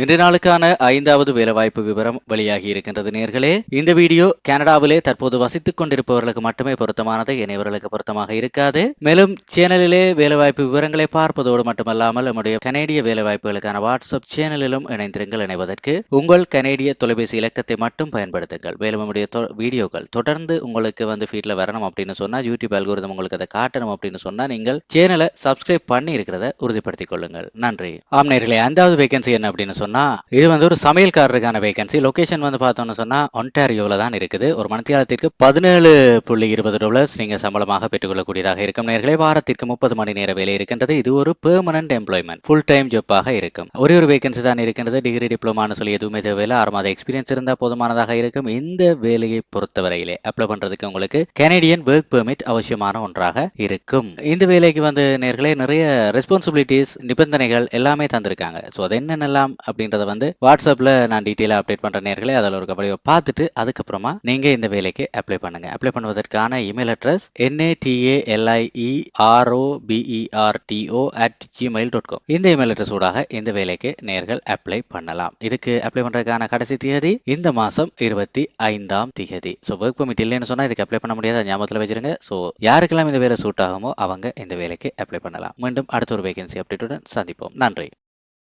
இன்றைய நாளுக்கான ஐந்தாவது வேலைவாய்ப்பு விவரம் வெளியாகி இருக்கின்றது நேர்களே. இந்த வீடியோ கனடாவிலே தற்போது வசித்துக் கொண்டிருப்பவர்களுக்கு மட்டுமே பொருத்தமானது இணையவர்களுக்கு பொருத்தமாக இருக்காது. மேலும் சேனலிலே வேலைவாய்ப்பு விவரங்களை பார்ப்பதோடு மட்டுமல்லாமல் நம்முடைய கனேடிய வேலைவாய்ப்புகளுக்கான வாட்ஸ்அப் சேனலிலும் இணைந்திருங்கள் இணைவதற்கு உங்கள் கனேடிய தொலைபேசி இலக்கத்தை மட்டும் பயன்படுத்துங்கள். மேலும் நம்முடைய தொ- வீடியோக்கள் தொடர்ந்து உங்களுக்கு வந்து ஃபீட்ல வரணும் அப்படின்னு சொன்னா யூடியூப் அல்கோரிதம் உங்களுக்கு அதை காட்டணும் அப்படின்னு சொன்னா நீங்கள் சேனலை சப்ஸ்கிரைப் பண்ணி இருக்கிறத உறுதிப்படுத்திக் கொள்ளுங்கள். நன்றி. ஆம் நேர்களே ஐந்தாவது வேகன்சி என்ன அப்படின்னு சொன்னா இது வந்து ஒரு சமையல்காரருக்கான வேகன்சி லொகேஷன் வந்து பார்த்தோம்னு சொன்னா ஒன்டாரியோவில் தான் இருக்குது. ஒரு மணித்தியாலத்திற்கு பதினேழு புள்ளி இருபது டாலர்ஸ் நீங்க சம்பளமாக பெற்றுக்கொள்ளக்கூடியதாக இருக்கும். நேர்களே வாரத்திற்கு முப்பது மணி நேர வேலை இருக்கின்றது. இது ஒரு பெர்மனன்ட் எம்ப்ளாய்மெண்ட் ஃபுல் டைம் ஜாப்பாக இருக்கும். ஒரே ஒரு வேகன்சி தான் இருக்கின்றது. டிகிரி டிப்ளமான்னு சொல்லி எதுவுமே தேவையில்லை. ஆறு மாத எக்ஸ்பீரியன்ஸ் இருந்தால் போதுமானதாக இருக்கும். இந்த வேலையை பொறுத்தவரையிலே அப்ளை பண்றதுக்கு உங்களுக்கு கனேடியன் ஒர்க் பெர்மிட் அவசியமான ஒன்றாக இருக்கும். இந்த வேலைக்கு வந்து நேர்களே நிறைய ரெஸ்பான்சிபிலிட்டிஸ் நிபந்தனைகள் எல்லாமே தந்திருக்காங்க. ஸோ அது என்னென்னலாம் அப்படின்றத வந்து வாட்ஸ்அப்ல நான் டீட்டெயிலாக அப்டேட் பண்ற நேர்களே அதில் ஒரு கபடியை பார்த்துட்டு அதுக்கப்புறமா நீங்க இந்த வேலைக்கு அப்ளை பண்ணுங்க. Apply பண்ணுவதற்கான email address என்ஏடிஏஎல்ஐஇ ஆர்ஓபிஇஆர்டிஓ at Gmail dot com இந்த இமெயில் அட்ரஸ் ஊடாக இந்த வேலைக்கு நேர்கள் அப்ளை பண்ணலாம். இதுக்கு அப்ளை பண்றதுக்கான கடைசி தேதி இந்த மாசம் இருபத்தி ஐந்தாம் தேதி. ஸோ ஒர்க் பர்மிட் இல்லைன்னு சொன்னா இதுக்கு அப்ளை பண்ண முடியாத? ஞாபகத்தில் வச்சிருங்க. ஸோ யாருக்கெல்லாம் இந்த வேலை சூட் ஆகுமோ அவங்க இந்த வேலைக்கு அப்ளை பண்ணலாம். மீண்டும் அடுத்த ஒரு வேகன்சி அப்டேட்டுடன் சந்திப்போம். நன்றி.